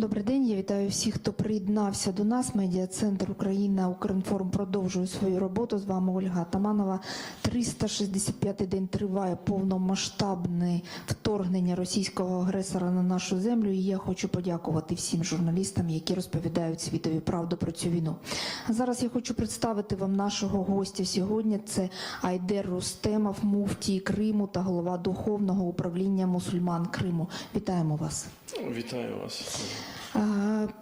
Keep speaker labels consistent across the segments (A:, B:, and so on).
A: Добрий день. Я вітаю всіх, хто приєднався до нас. Медіа-центр Україна Укрінформ продовжує свою роботу. З вами Ольга Атаманова. 365-й день триває повномасштабне вторгнення російського агресора на нашу землю. І я хочу подякувати всім журналістам, які розповідають світові правду про цю війну. Зараз я хочу представити вам нашого гостя сьогодні. Це Айдер Рустемов, муфтій Криму та голова духовного управління мусульман Криму. Вітаємо вас.
B: Вітаю вас.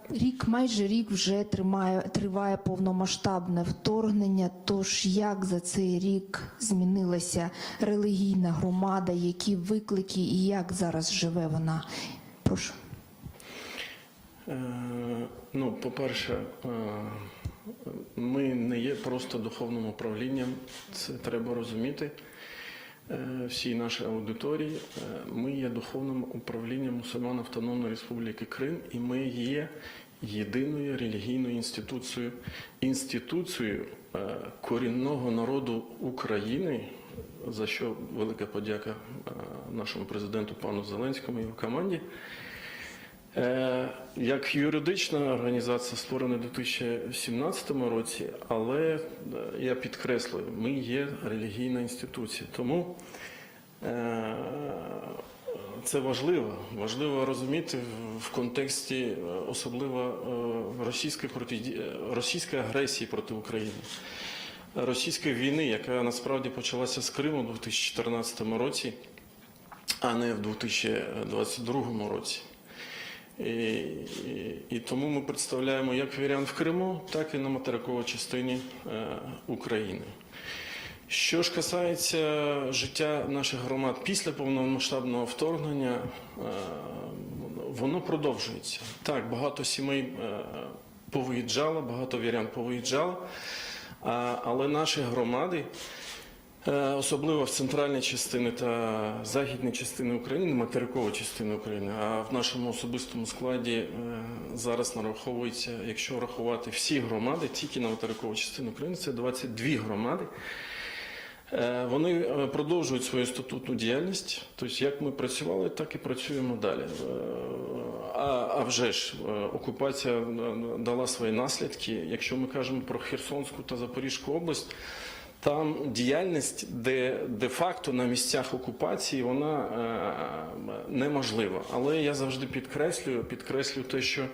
A: Рік, майже рік вже тримає, триває повномасштабне вторгнення. Тож як за цей рік змінилася релігійна громада, які виклики і як зараз живе вона? Прошу.
B: Е, ну, по-перше, е, ми не є просто духовним управлінням, це треба розуміти всій нашій аудиторії. Е, Ми є духовним управлінням мусульман Автономної Республіки Крим, і ми є єдиною релігійною інституцією, інституцією е, корінного народу України, за що велика подяка е, нашому президенту пану Зеленському і його команді. Е, Як юридична організація створена у 2017 році, але е, я підкреслюю, ми є релігійна інституція. Тому е, це важливо. Важливо розуміти в- контексті особливо російської російської агресії проти України. Російської війни, яка насправді почалася з Криму у 2014 році, а не в 2022 році. І, і, тому ми представляємо як вірян в Криму, так і на материковій частині е, України. Що ж касається життя наших громад після повномасштабного вторгнення, е, воно продовжується. Так, багато сімей е, повиїжджало, багато вірян повиїжджало, але наші громади. Е, Особливо в центральній частині та західній частині України, материковій частини України, а в нашому особистому складі е, зараз нараховується, якщо рахувати всі громади, тільки на материкову частину України, це 22 громади. Е, Вони продовжують свою статутну діяльність. Тобто, як ми працювали, так і працюємо далі. А, а вже ж окупація дала свої наслідки. Якщо ми кажемо про Херсонську та Запорізьку область, там діяльність, де де-факто на місцях окупації, вона е, неможлива. Але я завжди підкреслюю, підкреслюю те, що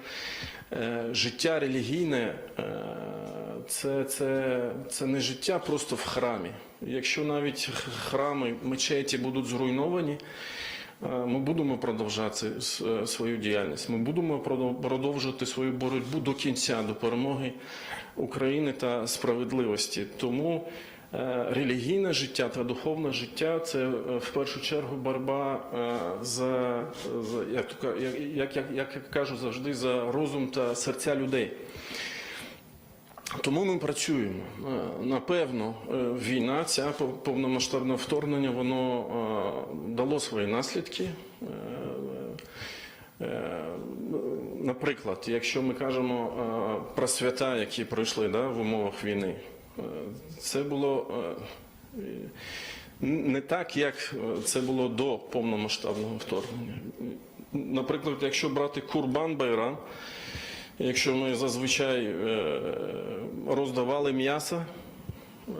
B: е, життя релігійне е, це, це, це не життя просто в храмі. Якщо навіть храми, мечеті будуть зруйновані. Ми будемо продовжати свою діяльність. Ми будемо продовжувати свою боротьбу до кінця, до перемоги України та справедливості. Тому релігійне життя та духовне життя це е, в першу чергу боротьба е, за, за як, як, як, як, я кажу завжди, за розум та серця людей. Тому ми працюємо. Е, Напевно, е, війна, ця повномасштабне вторгнення, воно е, дало свої наслідки. Е, е, Наприклад, якщо ми кажемо е, про свята, які пройшли да, в умовах війни, е, це було е, не так, як це було до повномасштабного вторгнення. Наприклад, якщо брати Курбан Байрам, Якщо ми зазвичай е, роздавали м'ясо е,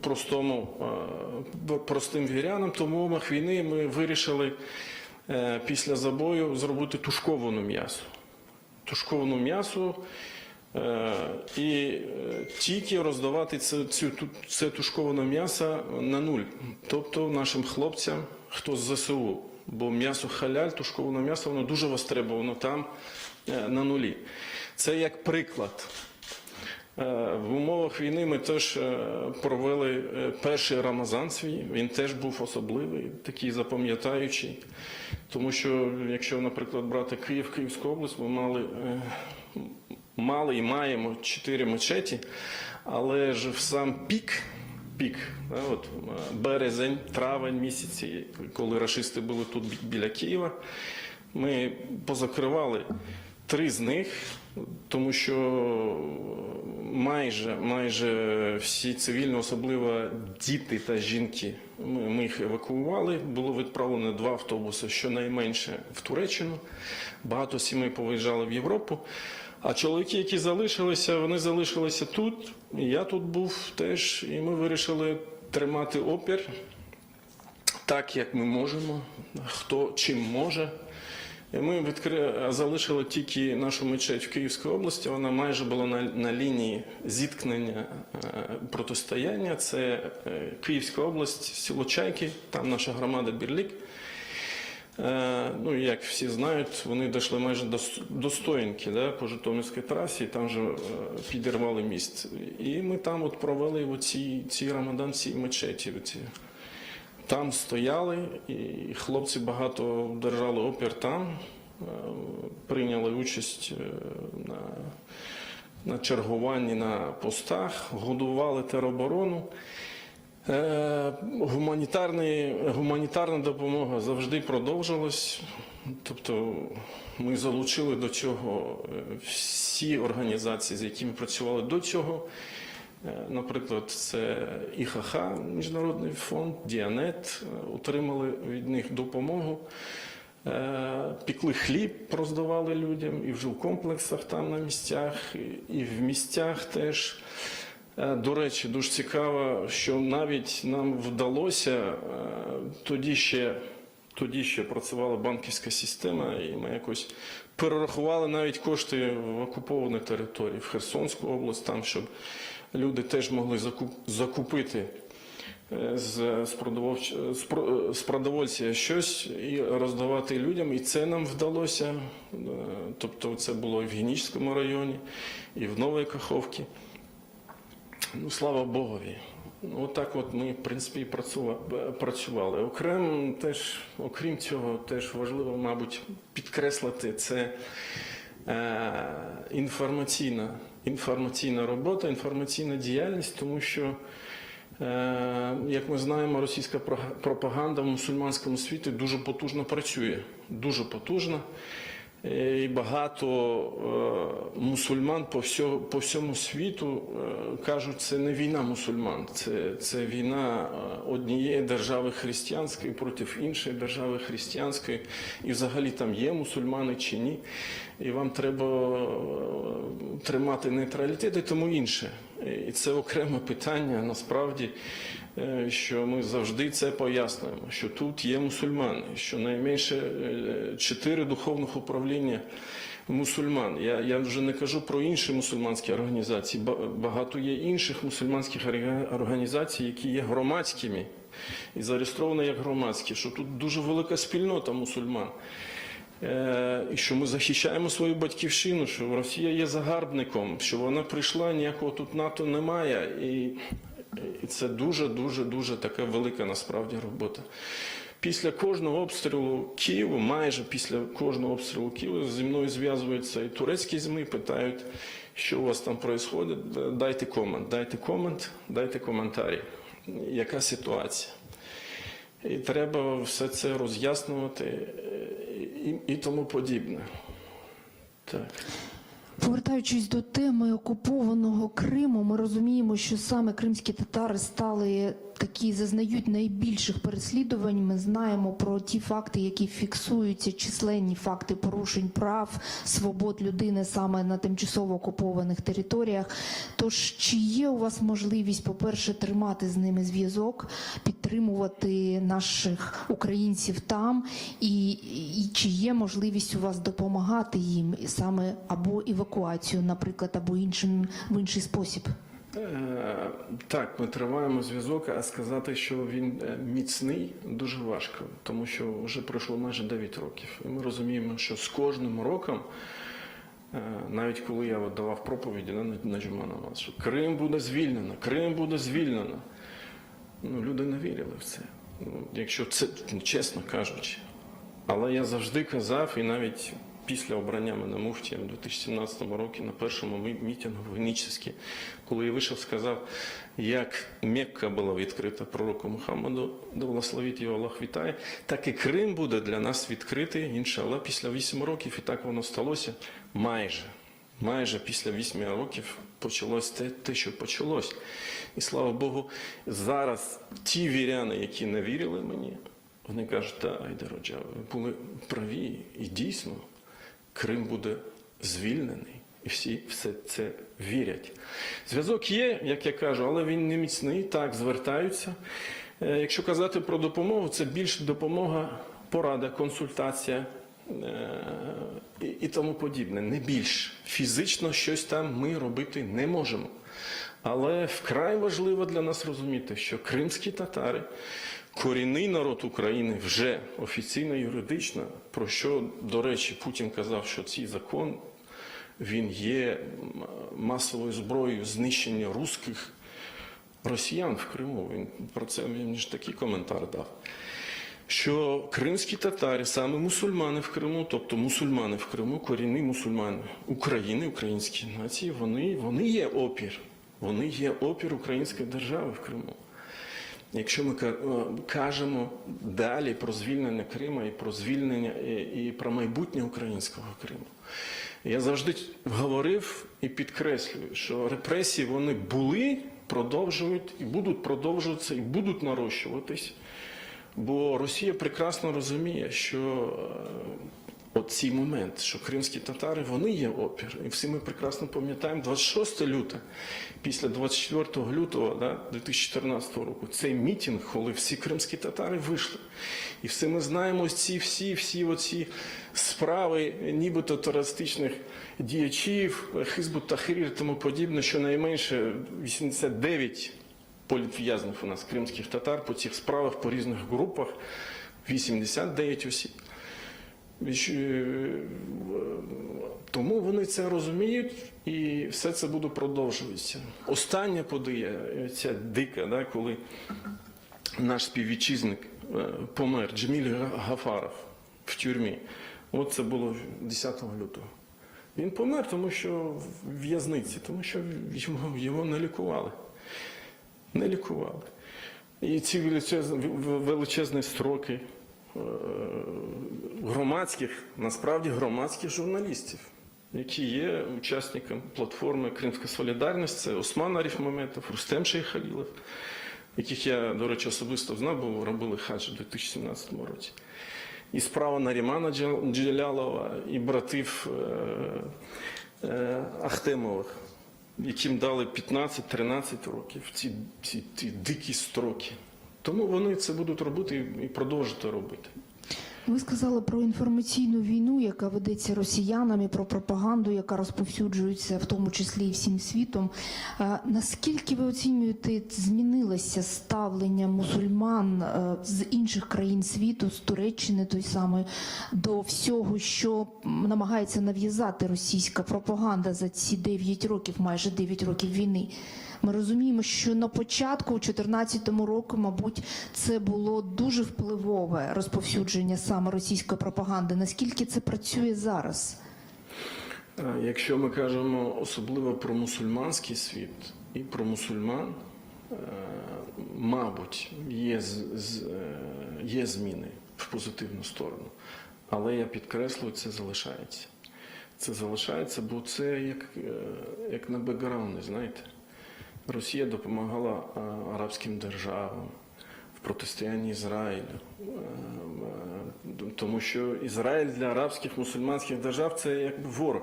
B: простому, простим вірянам, то в умовах війни ми вирішили після забою зробити тушковане м'ясо. Тушковане м'ясо і е, тільки роздавати це, цю, це тушковане м'ясо на нуль. Тобто нашим хлопцям, хто з ЗСУ. Бо м'ясо халяль, тушковане м'ясо, воно дуже востребовано там е, на нулі. Це як приклад. Е, В умовах війни ми теж е, провели е, перший Рамазан свій. Він теж був особливий, такий запам'ятаючий. Тому що, якщо, наприклад, брати Київ, Київську область, ми мали, е, мали і маємо чотири мечеті, але ж в сам пік. Пік, да, от, е, березень, травень місяці, коли рашисти були тут біля Києва, ми позакривали Три з них, тому що майже, майже всі цивільні, особливо діти та жінки, ми, ми їх евакуювали. Було відправлено два автобуси, щонайменше в Туреччину. Багато сімей повиїжджали в Європу. А чоловіки, які залишилися, вони залишилися тут. Я тут був теж, і ми вирішили тримати опір так, як ми можемо, хто чим може. І Ми відкри... залишили тільки нашу мечеть в Київській області. Вона майже була на, на лінії зіткнення е, протистояння. Це е, Київська область, село Чайки, там наша громада Бірлік. Е, Ну, як всі знають, вони дійшли майже до, до Стоїнки, да, по Житомирській трасі, і там же е, підірвали міст. І ми там от провели оці, ці рамадан, ці мечеті. Оці. Там стояли, і хлопці багато держали опір там, е, прийняли участь на, на чергуванні на постах, годували тероборону. Е, гуманітарна допомога завжди продовжилась. Тобто ми залучили до цього е, всі організації, з якими працювали до цього. Е, Наприклад, це ІХХ, Міжнародний фонд, Діанет отримали від них допомогу. Пікли хліб, роздавали людям і в жилкомплексах там на місцях, і в місцях теж. Е, До речі, дуже цікаво, що навіть нам вдалося е, тоді ще, тоді ще працювала банківська система, і ми якось перерахували навіть кошти в окуповані території, в Херсонську область, там, щоб люди теж могли закуп, закупити е, з, з, продовольця щось і роздавати людям. І це нам вдалося. Тобто це було і в Генічському районі, і в Новій Каховці. Ну, слава Богові. Ну, Отак от ми, в принципі, і працювали. Окрем, теж, окрім цього, теж важливо, мабуть, підкреслити це е, інформаційна, інформаційна робота, інформаційна діяльність, тому що, е, як ми знаємо, російська пропаганда в мусульманському світі дуже потужно працює. Дуже потужно. Е, І багато е, мусульман по, всьо, по всьому світу е, кажуть, це не війна мусульман, це, це війна однієї держави християнської проти іншої держави християнської. І взагалі там є мусульмани чи ні. І вам треба тримати нейтралітет і тому інше. І це окреме питання насправді, що ми завжди це пояснюємо, що тут є мусульмани, що найменше е, чотири духовних управління мусульман. Я, я вже не кажу про інші мусульманські організації. Ба- Багато є інших мусульманських організацій, які є громадськими і зареєстровані як громадські, що тут дуже велика спільнота мусульман. Е, І що ми захищаємо свою батьківщину, що Росія є загарбником, що вона прийшла, ніякого тут НАТО немає. І, і це дуже, дуже, дуже така велика насправді робота. Після кожного обстрілу Києва, майже після кожного обстрілу Києва, зі мною зв'язуються і турецькі ЗМІ, питають, що у вас там відбувається. Дайте комент, дайте комент, дайте коментарі. Яка ситуація? І треба все це роз'яснювати е, і, і тому подібне. Так.
A: Повертаючись до теми окупованого Криму, ми розуміємо, що саме кримські татари стали такі, зазнають найбільших переслідувань. Ми знаємо про ті факти, які фіксуються, численні факти порушень прав, свобод людини саме на тимчасово окупованих територіях. Тож, чи є у вас можливість, по-перше, тримати з ними зв'язок, підтримувати наших українців там, і, і чи є можливість у вас допомагати їм саме або евакуацію, наприклад, або іншим в інший спосіб?
B: Е, Так, ми триваємо зв'язок, а сказати, що він е, міцний, дуже важко, тому що вже пройшло майже 9 років. І ми розуміємо, що з кожним роком, е, навіть коли я давав проповіді на, на Джума Намаз, що Крим буде звільнено, Крим буде звільнено. Ну, люди не вірили в це. Ну, якщо це чесно кажучи. Але я завжди казав, і навіть після обрання мене муфтієм у 2017 році на першому мі- мітингу в Генічеській, коли я вийшов, сказав, як Мекка була відкрита пророку Мухаммаду, да благословить його Аллах вітає, так і Крим буде для нас відкритий, іншаллах, після 8 років, і так воно сталося майже. Майже після 8 років почалось те, те, що почалось. І слава Богу, зараз ті віряни, які не вірили мені, вони кажуть, та Айдароджа, ви були праві, і дійсно Крим буде звільнений. І всі все це вірять. Зв'язок є, як я кажу, але він не міцний. Так, звертаються. Е, Якщо казати про допомогу, це більше допомога, порада, консультація е, і, і тому подібне. Не більш. Фізично щось там ми робити не можемо. Але вкрай важливо для нас розуміти, що кримські татари, корінний народ України вже офіційно юридично, про що, до речі, Путін казав, що цей закон він є масовою зброєю знищення русських росіян в Криму. Він про це мені ж такий коментар дав. Що кримські татари, саме мусульмани в Криму, тобто мусульмани в Криму, корінні мусульмани України, українські нації, вони, вони є опір. Вони є опір української держави в Криму. Якщо ми е, кажемо далі про звільнення Криму і про звільнення і, і про майбутнє українського Криму, я завжди говорив і підкреслюю, що репресії вони були, продовжують і будуть продовжуватися, і будуть нарощуватись. Бо Росія прекрасно розуміє, що е, цей момент, що кримські татари вони є опір, і всі ми прекрасно пам'ятаємо 26 лютого, після 24 лютого да, 2014 року, цей мітинг, коли всі кримські татари вийшли. І всі ми знаємо ці всі, всі оці справи, нібито терористичних діячів, Хизбу Тахрір і тому подібне, що найменше 89 політв'язнів у нас кримських татар по цих справах по різних групах 89 осіб. Е, Тому вони це розуміють і все це буде продовжуватися. Остання подія, е, ця дика, да, коли наш співвітчизник е, помер, Джеміль Гафаров в тюрмі. От це було 10 лютого. Він помер, тому що в в'язниці, тому що його, його не лікували не лікували. І ці величезні, величезні строки громадських, насправді громадських журналістів, які є учасниками платформи Кримська Солідарність, це Осман Арифмаметов, Рустем Шейхалілов, яких я, до речі, особисто знав, бо робили хадж у 2017 році. І справа Нарімана Джелялова, і братів е, е, Ахтемових, яким дали 15-13 років, ці, ці, ці дикі строки. Тому вони це будуть робити і продовжувати робити.
A: Ви сказали про інформаційну війну, яка ведеться росіянами, про пропаганду, яка розповсюджується в тому числі і всім світом. Е, Наскільки ви оцінюєте, змінилося ставлення мусульман е, з інших країн світу, з Туреччини той самої, до всього, що намагається нав'язати російська пропаганда за ці 9 років, майже 9 років війни? Ми розуміємо, що на початку, у 2014 році, мабуть, це було дуже впливове розповсюдження саме російської пропаганди. Наскільки це працює зараз?
B: Якщо ми кажемо особливо про мусульманський світ і про мусульман, е, мабуть, є, е, є зміни в позитивну сторону. Але я підкреслюю, це залишається. Це залишається, бо це як, е, як на бекграунді, знаєте. Росія допомагала е, арабським державам в протистоянні Ізраїлю. Е, е, Тому що Ізраїль для арабських мусульманських держав це якби ворог.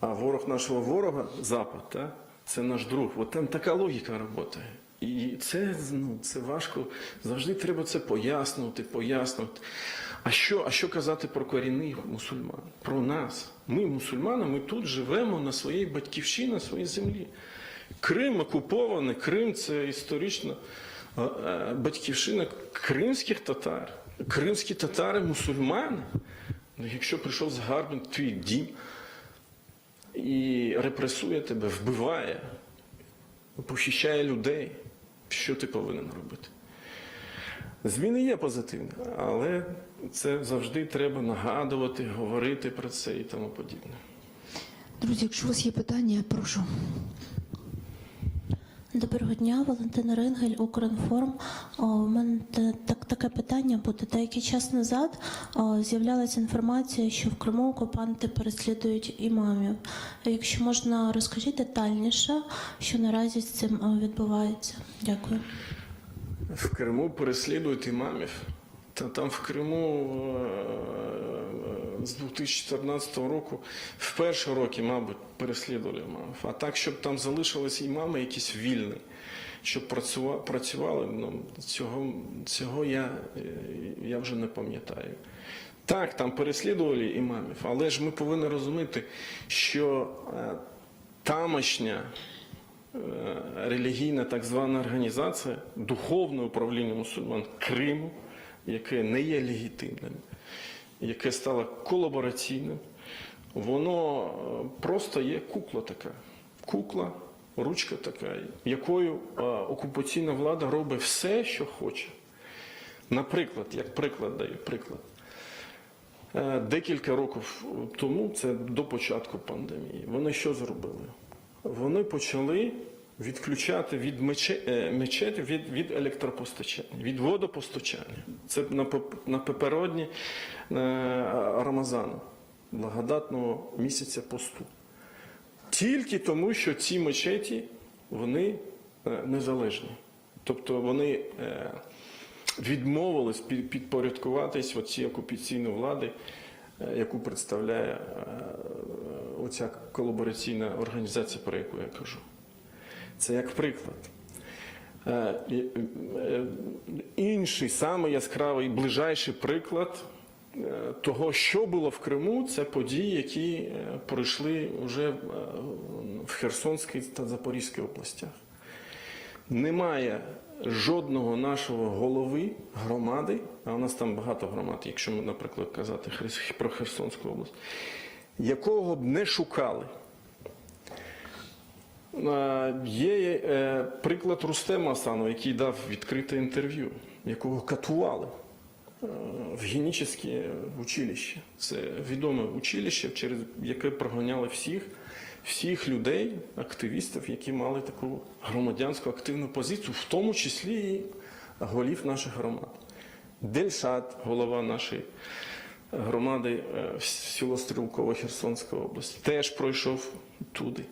B: А ворог нашого ворога, Запад, та, це наш друг. От там така логіка працює. І це, ну, це важко. Завжди треба це пояснювати, пояснювати. А що, а що казати про корінних мусульман? Про нас. Ми, мусульмани, ми тут живемо на своїй батьківщині, на своїй землі. Крим окупований, Крим це історична батьківщина кримських татар. Кримські татари мусульмани. Ну, якщо прийшов загарбник, твій дім і репресує тебе, вбиває, похищає людей, що ти повинен робити? Зміни є позитивні, але це завжди треба нагадувати, говорити про це і тому подібне.
A: Друзі, якщо у вас є питання, прошу.
C: Доброго дня, Валентина Ренгель, Укрінформ. У мене так, таке питання буде. Деякий час назад з'являлася інформація, що в Криму окупанти переслідують імамів. Якщо можна, розкажіть детальніше, що наразі з цим відбувається. Дякую.
B: В Криму переслідують імамів. Та там в Криму з 2014 року в перші роки, мабуть, переслідували імамів. А так, щоб там залишились імами якісь вільні, щоб працювали, ну, цього, цього я, е, я вже не пам'ятаю. Так, там переслідували імамів, але ж ми повинні розуміти, що е, тамошня е, релігійна так звана організація, духовне управління мусульман Криму, яке не є легітимним, яке стало колабораційним, воно е, просто є кукла така. Кукла, ручка така, якою е, окупаційна влада робить все, що хоче. Наприклад, як приклад даю приклад. Е, Декілька років тому, це до початку пандемії, вони що зробили? Вони почали відключати від мече- е, від, від електропостачання, від водопостачання. Це на, напередодні Рамазану, благодатного місяця посту. Тільки тому, що ці мечеті вони е, незалежні. Тобто вони е, відмовились під- підпорядкуватись оцій окупаційної влади, е, яку представляє оця колабораційна організація, про яку я кажу. Це як приклад. Інший, самий яскравий, ближайший приклад того, що було в Криму, це події, які е, пройшли вже е, в Херсонській та Запорізькій областях. Немає жодного нашого голови громади, а у нас там багато громад, якщо ми, наприклад, казати про Херсонську область, якого б не шукали. Є е, приклад Рустема Асанова, який дав відкрите інтерв'ю, якого катували в генічне училище. Це відоме училище, через яке проганяли всіх, всіх людей, активістів, які мали таку громадянську активну позицію, в тому числі і голів наших громад. Дельшат, голова нашої громади е, село Стрілково Херсонської області, теж пройшов туди.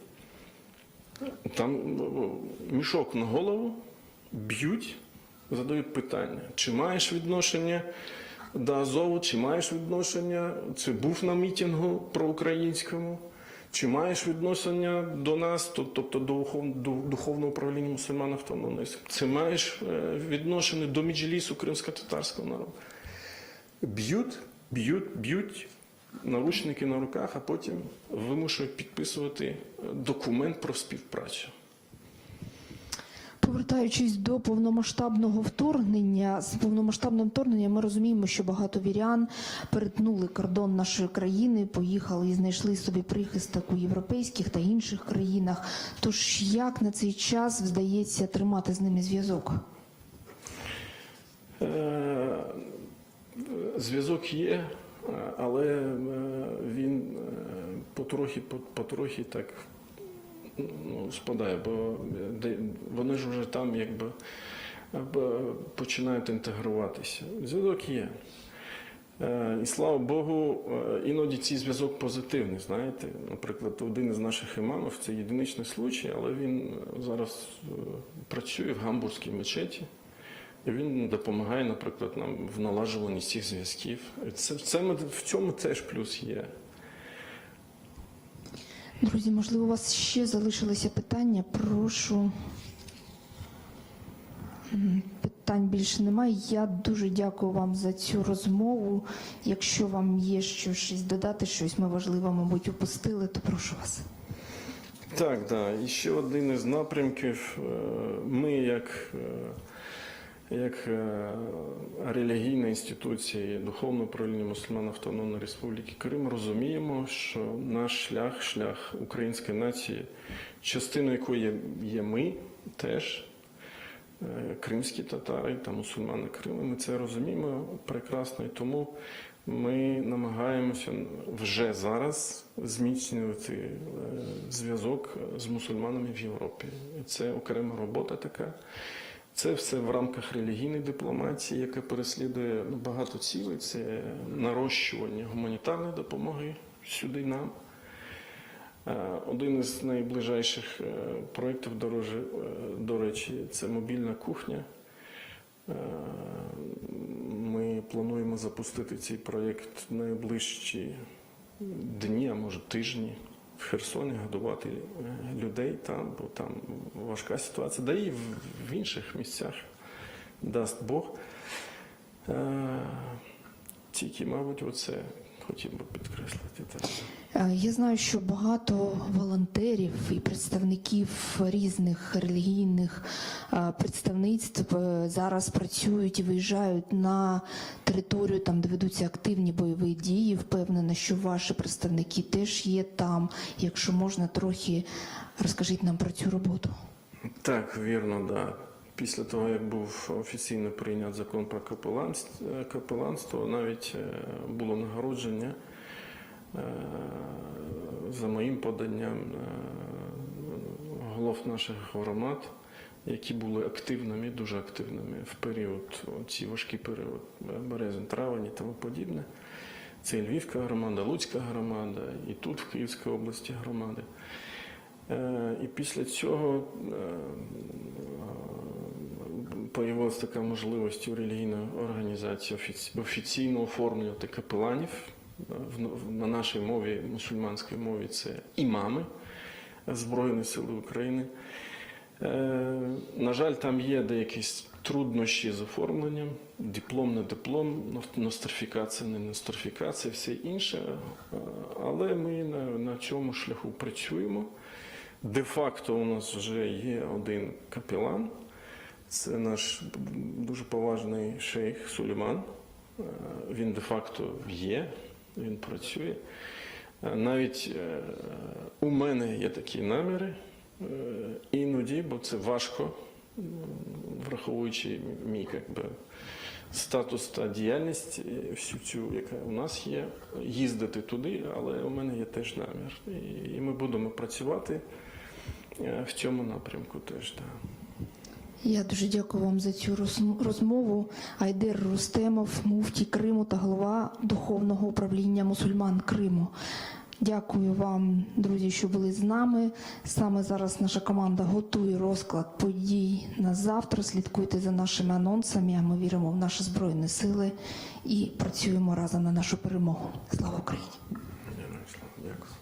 B: Там ну, мішок на голову, б'ють, задають питання, чи маєш відношення до Азову, чи маєш відношення, чи був на мітингу проукраїнському, чи маєш відношення до нас, тобто до духовного управління мусульман автономної, чи маєш е, відношення до Меджлісу кримсько-татарського народу. Б'ють, б'ють, б'ють, наручники на руках, а потім вимушують підписувати документ про співпрацю.
A: Повертаючись до повномасштабного вторгнення, з повномасштабним вторгненням ми розуміємо, що багато вірян перетнули кордон нашої країни, поїхали і знайшли собі прихисток у європейських та інших країнах. Тож як на цей час вдається тримати з ними зв'язок?
B: Е, Зв'язок є, але е, він е, потрохи, по- потрохи так ну, спадає, бо вони ж вже там якби починають інтегруватися. Зв'язок є. Е, І слава Богу, е, іноді цей зв'язок позитивний. Знаєте, наприклад, один із наших імамів це єдиничний случай, але він зараз е, працює в гамбурзькій мечеті. І він допомагає, наприклад, нам в налагоджуванні цих зв'язків. Це, це в цьому теж плюс є.
A: Друзі, можливо, у вас ще залишилися питання? Прошу. Питань більше немає. Я дуже дякую вам за цю розмову. Якщо вам є що щось додати, щось ми важливе, мабуть, упустили, то прошу вас.
B: Так, да. І ще один із напрямків. е, Ми, як, е, як е, релігійна інституція, духовне управління мусульман Автономної Республіки Крим, розуміємо, що наш шлях, шлях української нації, частиною якої є, ми теж. е, кримські татари та мусульмани Криму. Ми це розуміємо прекрасно, і тому ми намагаємося вже зараз зміцнювати е, зв'язок з мусульманами в Європі. І Це окрема робота така. Це все в рамках релігійної дипломатії, яка переслідує ну, багато цілей. Це нарощування гуманітарної допомоги сюди нам. Е, Один із найближайших е, проєктів, е, до речі, це мобільна кухня. Ми плануємо запустити цей проєкт найближчі дні, а може тижні в Херсоні, годувати е, людей там, бо там важка ситуація, да і в- інших місцях дасть Бог. Е, Тільки, мабуть, оце хотів би підкреслити.
A: Е, Я знаю, що багато волонтерів і представників різних релігійних е, представництв е, зараз працюють і виїжджають на територію, там де ведуться активні бойові дії. Впевнена, що ваші представники теж є там. Якщо можна, трохи розкажіть нам про цю роботу.
B: Так, вірно, да. Після того, як був офіційно прийнят закон про капеланство, навіть було нагородження за моїм поданням е, голов наших громад, які були активними, дуже активними в період, ці важкий період, березень, травень і тому подібне. Це і Львівська громада, Луцька громада, і тут, в Київській області громади. Е, І після цього появилася така можливість у релігійної організації офіційно оформлювати капеланів. На нашій мові, мусульманській мові, це імами Збройних сил України. Е, На жаль, там є деякі труднощі з оформленням, диплом не диплом, ност- нострифікація, не нострифікація, все інше. Е, Але ми на, на цьому шляху працюємо. Де-факто у нас вже є один капелан. Це наш дуже поважний шейх Сулейман. Е, Він де-факто є, він працює. Е, Навіть е, у мене є такі наміри е, іноді, бо це важко, враховуючи мій би, статус та діяльність, всю цю, яка у нас є, їздити туди, але у мене є теж намір. І- ми будемо працювати в цьому напрямку теж. Да.
A: Я дуже дякую вам за цю розмову. Айдер Рустемов, муфті Криму та голова духовного управління мусульман Криму. Дякую вам, друзі, що були з нами. Саме зараз наша команда готує розклад подій на завтра. Слідкуйте за нашими анонсами. А ми віримо в наші збройні сили і працюємо разом на нашу перемогу. Слава Україні!
B: Дякую.